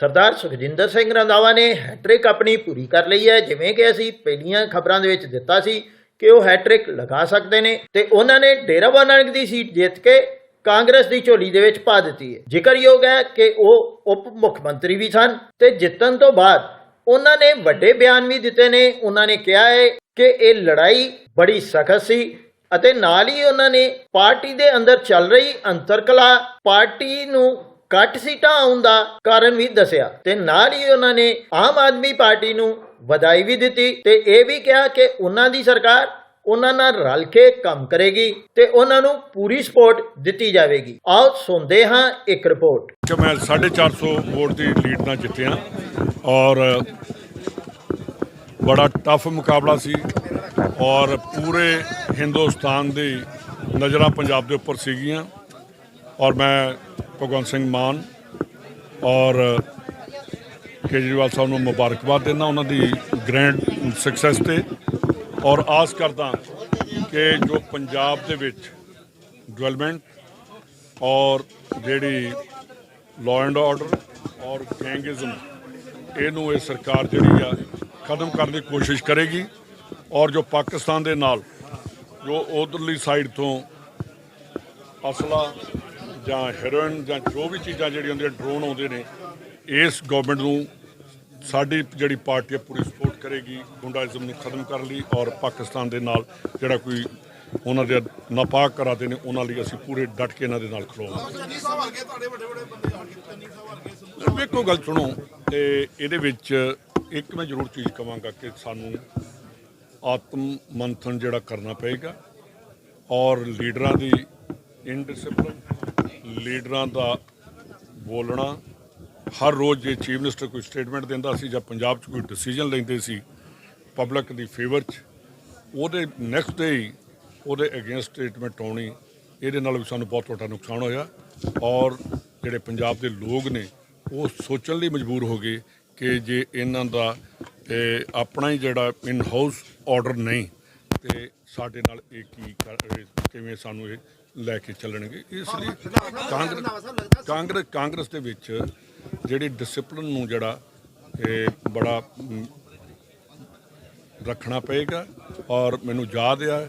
ਸਰਦਾਰ ਸੁਖਜਿੰਦਰ ਸਿੰਘ ਰੰਧਾਵਾ ਨੇ ਹੈਟ੍ਰਿਕ ਆਪਣੀ ਪੂਰੀ ਕਰ ਲਈ ਹੈ। ਜਿਵੇਂ ਕਿ ਅਸੀਂ ਪਹਿਲੀਆਂ ਖਬਰਾਂ ਦੇ ਵਿੱਚ ਦਿੱਤਾ ਸੀ ਕਿ ਉਹ ਹੈਟ੍ਰਿਕ ਲਗਾ ਸਕਦੇ ਨੇ ਤੇ ਉਹਨਾਂ ਨੇ ਡੇਰਾ ਬਾਬਾ ਨਾਨਕ ਦੀ ਸੀਟ ਜਿੱਤ ਕੇ ਕਾਂਗਰਸ ਦੀ ਝੋਲੀ ਦੇ ਵਿੱਚ ਪਾ ਦਿੱਤੀ ਹੈ। ਜ਼ਿਕਰਯੋਗ ਹੈ ਕਿ ਉਹ ਉਪ ਮੁੱਖ ਮੰਤਰੀ ਵੀ ਸਨ ਤੇ ਜਿੱਤਣ ਤੋਂ ਬਾਅਦ ਉਹਨਾਂ ਨੇ ਵੱਡੇ ਬਿਆਨ ਵੀ ਦਿੱਤੇ ਨੇ। ਉਹਨਾਂ ਨੇ ਕਿਹਾ ਹੈ ਕਿ ਇਹ ਲੜਾਈ ਬੜੀ ਸਖਤ ਸੀ ਅਤੇ ਨਾਲ ਹੀ ਉਹਨਾਂ ਨੇ ਪਾਰਟੀ ਦੇ ਅੰਦਰ ਚੱਲ ਰਹੀ ਅੰਤਰਕਲਾ ਪਾਰਟੀ ਨੂੰ ਘੱਟ ਸੀਟਾਂ ਆਉਣ ਦਾ ਕਾਰਨ ਵੀ ਦੱਸਿਆ ਤੇ ਨਾਲ ਹੀ ਉਹਨਾਂ ਨੇ ਆਮ ਆਦਮੀ ਪਾਰਟੀ ਨੂੰ ਵਧਾਈ ਵੀ ਦਿੱਤੀ ਤੇ ਇਹ ਵੀ ਕਿਹਾ ਕਿ ਉਹਨਾਂ ਦੀ ਸਰਕਾਰ ਉਹਨਾਂ ਨਾਲ ਰਲ ਕੇ ਕੰਮ ਕਰੇਗੀ ਤੇ ਉਹਨਾਂ ਨੂੰ ਪੂਰੀ ਸਪੋਰਟ ਦਿੱਤੀ ਜਾਵੇਗੀ। ਆਓ ਸੁਣਦੇ ਹਾਂ ਇੱਕ ਰਿਪੋਰਟ। ਕਿ ਮੈਂ 450 ਵੋਟ ਦੀ ਲੀਡ ਨਾਲ ਜਿੱਤਿਆ ਔਰ ਬੜਾ ਟਫ ਮੁਕਾਬਲਾ ਸੀ ਔਰ ਪੂਰੇ ਹਿੰਦੁਸਤਾਨ ਦੀ ਨਜ਼ਰਾਂ ਪੰਜਾਬ ਦੇ ਉੱਪਰ ਸੀਗੀਆਂ ਔਰ ਮੈਂ ਭਗਵੰਤ ਸਿੰਘ ਮਾਨ ਔਰ ਕੇਜਰੀਵਾਲ ਸਾਹਿਬ ਨੂੰ ਮੁਬਾਰਕਬਾਦ ਦਿੰਦਾ, ਉਹਨਾਂ ਦੀ ਗ੍ਰੈਂਡ ਸਕਸੈਸ ਤੇ। ਔਰ ਆਸ ਕਰਦਾ ਕਿ ਜੋ ਪੰਜਾਬ ਦੇ ਵਿੱਚ ਡਿਵੈਲਪਮੈਂਟ ਔਰ ਜਿਹੜੀ ਲਾਅ ਐਂਡ ਆਰਡਰ ਔਰ ਗੈਂਗਿਜ਼ਮ ਇਹਨੂੰ ਇਹ ਸਰਕਾਰ ਜਿਹੜੀ ਆ, ਖਤਮ ਕਰਨ ਦੀ ਕੋਸ਼ਿਸ਼ ਕਰੇਗੀ। ਔਰ ਜੋ ਪਾਕਿਸਤਾਨ ਦੇ ਨਾਲ, ਜੋ ਉਧਰਲੀ ਸਾਈਡ ਤੋਂ ਅਸਲਾ ਜਾਂ ਹੈਰੋਇਨ ਜਾਂ ਜੋ ਵੀ ਚੀਜ਼ਾਂ ਜਿਹੜੀਆਂ ਹੁੰਦੀਆਂ ਡਰੋਨ ਆਉਂਦੇ ਨੇ ਇਸ ਗਵਰਨਮੈਂਟ ਨੂੰ ਸਾਡੀ ਜਿਹੜੀ ਪਾਰਟੀ ਆ ਪੂਰੀ ਸਪੋਰਟ ਕਰੇਗੀ ਗੁੰਡਾਇਜ਼ਮ ਨੂੰ ਖਤਮ ਕਰਨ ਲਈ ਔਰ ਪਾਕਿਸਤਾਨ ਦੇ ਨਾਲ ਜਿਹੜਾ ਕੋਈ ਉਹਨਾਂ ਦੇ ਨਾਪਾਕ ਕਰਾਦੇ ਨੇ ਉਹਨਾਂ ਲਈ ਅਸੀਂ ਪੂਰੇ ਡਟ ਕੇ ਇਹਨਾਂ ਦੇ ਨਾਲ ਖਲੋਵਾਂਗੇ ਚੰਨੀ ਸਾਹਿਬ ਵਰਗੇ ਤੁਹਾਡੇ ਵੱਡੇ ਵੱਡੇ ਬੰਦੇ ਆਣ ਕੇ ਚੰਨੀ ਸਾਹਿਬ ਵਰਗੇ ਵੇਖੋ ਗੱਲ ਸੁਣੋ ਤੇ ਇਹਦੇ ਵਿੱਚ ਇੱਕ ਮੈਂ ਜ਼ਰੂਰ ਚੀਜ਼ ਕਵਾਂਗਾ ਕਿ ਸਾਨੂੰ ਆਤਮ ਮੰਥਨ ਜਿਹੜਾ ਕਰਨਾ ਪਏਗਾ ਔਰ ਲੀਡਰਾਂ ਦੀ ਇਨਡਿਸਪਲਿਨ ਲੀਡਰਾਂ ਦਾ ਬੋਲਣਾ, ਹਰ ਰੋਜ਼ ਜੇ ਚੀਫ ਮਿਨਿਸਟਰ ਕੋਈ ਸਟੇਟਮੈਂਟ ਦਿੰਦਾ ਸੀ ਜਾਂ ਪੰਜਾਬ 'ਚ ਕੋਈ ਡਿਸੀਜਨ ਲੈਂਦੇ ਸੀ ਪਬਲਿਕ ਦੀ ਫੇਵਰ 'ਚ, ਉਹਦੇ ਨੈਕਸਟ ਡੇ ਹੀ ਉਹਦੇ ਅਗੇਂਸਟ ਸਟੇਟਮੈਂਟ ਆਉਣੀ, ਇਹਦੇ ਨਾਲ ਵੀ ਸਾਨੂੰ ਬਹੁਤ ਵੱਡਾ ਨੁਕਸਾਨ ਹੋਇਆ ਔਰ ਜਿਹੜੇ ਪੰਜਾਬ ਦੇ ਲੋਕ ਨੇ, ਉਹ ਸੋਚਣ ਲਈ ਮਜਬੂਰ ਹੋ ਗਏ ਕਿ ਜੇ ਇਹਨਾਂ ਦਾ ਆਪਣਾ ਹੀ ਜਿਹੜਾ ਇਨ ਹਾਊਸ ਆਰਡਰ ਨਹੀਂ ਤੇ ਸਾਡੇ ਨਾਲ ਇਹ ਕੀ ਕਰ ਕਿਵੇਂ ਸਾਨੂੰ ਇਹ ਲੈ ਕੇ ਚੱਲਣਗੇ? ਇਸ ਲਈ ਕਾਂਗਰਸ ਕਾਂਗਰਸ ਕਾਂਗਰਸ ਦੇ ਵਿੱਚ ਜਿਹੜੀ ਡਿਸਪਲਿਨ ਨੂੰ ਜਿਹੜਾ ਇਹ ਬੜਾ ਰੱਖਣਾ ਪਏਗਾ ਔਰ ਮੈਨੂੰ ਯਾਦ ਆ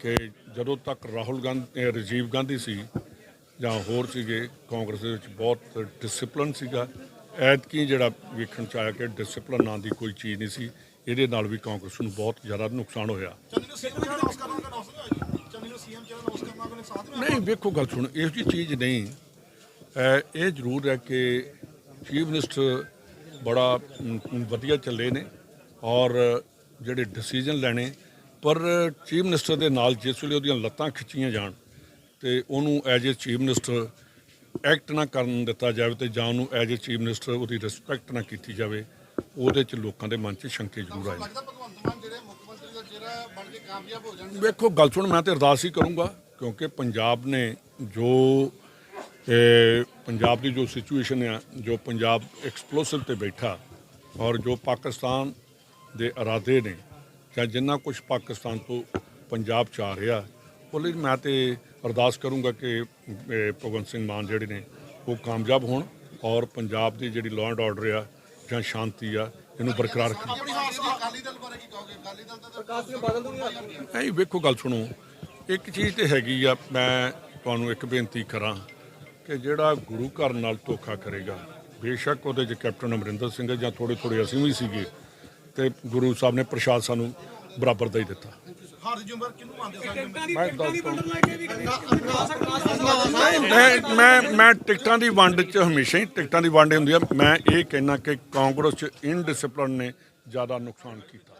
ਕਿ ਜਦੋਂ ਤੱਕ ਰਾਹੁਲ ਗਾਂਧੀ ਅਹ ਰਾਜੀਵ ਗਾਂਧੀ ਸੀ ਜਾਂ ਹੋਰ ਸੀਗੇ ਕਾਂਗਰਸ ਦੇ ਵਿੱਚ ਬਹੁਤ ਡਿਸਪਲਿਨ ਸੀਗਾ। ਐਤਕੀ ਜਿਹੜਾ ਵੇਖਣ ਚ ਆਇਆ ਕਿ ਡਿਸਪਲਿਨ ਨਾਂ ਦੀ ਕੋਈ ਚੀਜ਼ ਨਹੀਂ ਸੀ। ਇਹਦੇ ਨਾਲ ਵੀ ਕਾਂਗਰਸ ਨੂੰ ਬਹੁਤ ਜ਼ਿਆਦਾ ਨੁਕਸਾਨ ਹੋਇਆ। ਨਹੀਂ ਵੇਖੋ ਗੱਲ ਸੁਣ ਇਹੋ ਜਿਹੀ ਚੀਜ਼ ਨਹੀਂ। ਇਹ ਜ਼ਰੂਰ ਹੈ ਕਿ ਚੀਫ ਮਿਨਿਸਟਰ ਬੜਾ ਵਧੀਆ ਚੱਲੇ ਨੇ ਔਰ ਜਿਹੜੇ ਡਿਸੀਜਨ ਲੈਣੇ ਪਰ ਚੀਫ ਮਿਨਿਸਟਰ ਦੇ ਨਾਲ ਜਿਸ ਵੇਲੇ ਉਹਦੀਆਂ ਲੱਤਾਂ ਖਿੱਚੀਆਂ ਜਾਣ ਤੇ ਉਹਨੂੰ as a chief minister act ਨਾ ਕਰਨ ਦਿੱਤਾ ਜਾਵੇ ਤੇ ਜਾਂ ਉਹਨੂੰ ਐਜ ਏ ਚੀਫ ਮਿਨਿਸਟਰ ਉਹਦੀ ਰਿਸਪੈਕਟ ਨਾ ਕੀਤੀ ਜਾਵੇ ਉਹਦੇ ਚ ਲੋਕਾਂ ਦੇ ਮਨ 'ਚ ਸ਼ੰਕੇ ਜ਼ਰੂਰ ਆਏ ਲੱਗਦਾ ਭਗਵੰਤ ਮਾਨ ਜਿਹੜੇ ਮੁੱਖ ਮੰਤਰੀ ਦਾ ਚਿਹਰਾ ਬਣ ਕੇ ਕਾਮਯਾਬ ਹੋ ਜਾਣਗੇ। ਵੇਖੋ ਗੱਲ ਸੁਣ ਮੈਂ ਤੇ ਅਰਦਾਸ ਹੀ ਕਰੂੰਗਾ ਕਿਉਂਕਿ ਪੰਜਾਬ ਨੇ ਜੋ ਇਹ ਪੰਜਾਬ ਦੀ ਜੋ ਸਿਚੁਏਸ਼ਨ ਆ ਜੋ ਪੰਜਾਬ ਐਕਸਪਲੋਸਿਵ ਤੇ ਬੈਠਾ ਔਰ ਜੋ ਪਾਕਿਸਤਾਨ ਦੇ ਇਰਾਦੇ ਨੇ ਜਾਂ ਜਿੰਨਾ ਕੁਝ ਪਾਕਿਸਤਾਨ ਤੋਂ ਪੰਜਾਬ ਚ ਆ ਰਿਹਾ ਉਹ ਲਈ ਮੈਂ ਤੇ ਅਰਦਾਸ ਕਰੂੰਗਾ ਕਿ ਭਗਵੰਤ ਸਿੰਘ ਮਾਨ ਜਿਹੜੇ ਨੇ ਉਹ ਕਾਮਯਾਬ ਹੋਣ ਔਰ ਪੰਜਾਬ ਦੀ ਜਿਹੜੀ ਲਾਅ ਐਂਡ ਆਰਡਰ ਆ ਜਾਂ ਸ਼ਾਂਤੀ ਆ ਇਹਨੂੰ ਬਰਕਰਾਰ ਰੱਖਣ ਆਪਣੀ ਹਾਰ ਦੀ ਅਕਾਲੀ ਦਲ ਬਾਰੇ ਕੀ ਕਹੋਗੇ? ਅਕਾਲੀ ਦਲ ਤਾਂ ਪ੍ਰਕਾਸ਼ ਸਿੰਘ ਬਾਦਲ ਨੂੰ ਨਹੀਂ? ਵੇਖੋ ਗੱਲ ਸੁਣੋ। ਇੱਕ ਚੀਜ਼ ਤੇ ਹੈਗੀ ਆ ਮੈਂ ਤੁਹਾਨੂੰ ਇੱਕ ਬੇਨਤੀ ਕਰਾਂ ਕਿ ਜਿਹੜਾ ਗੁਰੂ ਘਰ ਨਾਲ ਧੋਖਾ ਕਰੇਗਾ ਬੇਸ਼ੱਕ ਉਹਦੇ 'ਚ ਕੈਪਟਨ ਅਮਰਿੰਦਰ ਸਿੰਘ ਜਾਂ ਥੋੜੇ ਥੋੜੇ ਅਸੀਂ ਵੀ ਸੀਗੇ ਤੇ ਗੁਰੂ ਸਾਹਿਬ ਨੇ ਪ੍ਰਸ਼ਾਦ ਸਾਨੂੰ ਬਰਾਬਰ ਦਾ ਹੀ ਦਿੱਤਾ। ਹਾਰ ਦੀ ਜ਼ਿੰਮੇਵਾਰੀ ਕਿਹਨੂੰ ਮੰਨਦੇ ਹੋ? ਮੈਂ ਨਹੀਂ, ਮੈਂ ਮੈਂ ਮੈਂ ਟਿਕਟਾਂ ਦੀ ਵੰਡ 'ਚ ਹਮੇਸ਼ਾ ਹੀ ਟਿਕਟਾਂ ਦੀ ਵੰਡ ਹੁੰਦੀ ਆ। ਮੈਂ ਇਹ ਕਹਿਣਾ ਕਿ ਕਾਂਗਰਸ 'ਚ ਇਨਡਿਸਪਲਿਨ ਨੇ ਜ਼ਿਆਦਾ ਨੁਕਸਾਨ ਕੀਤਾ।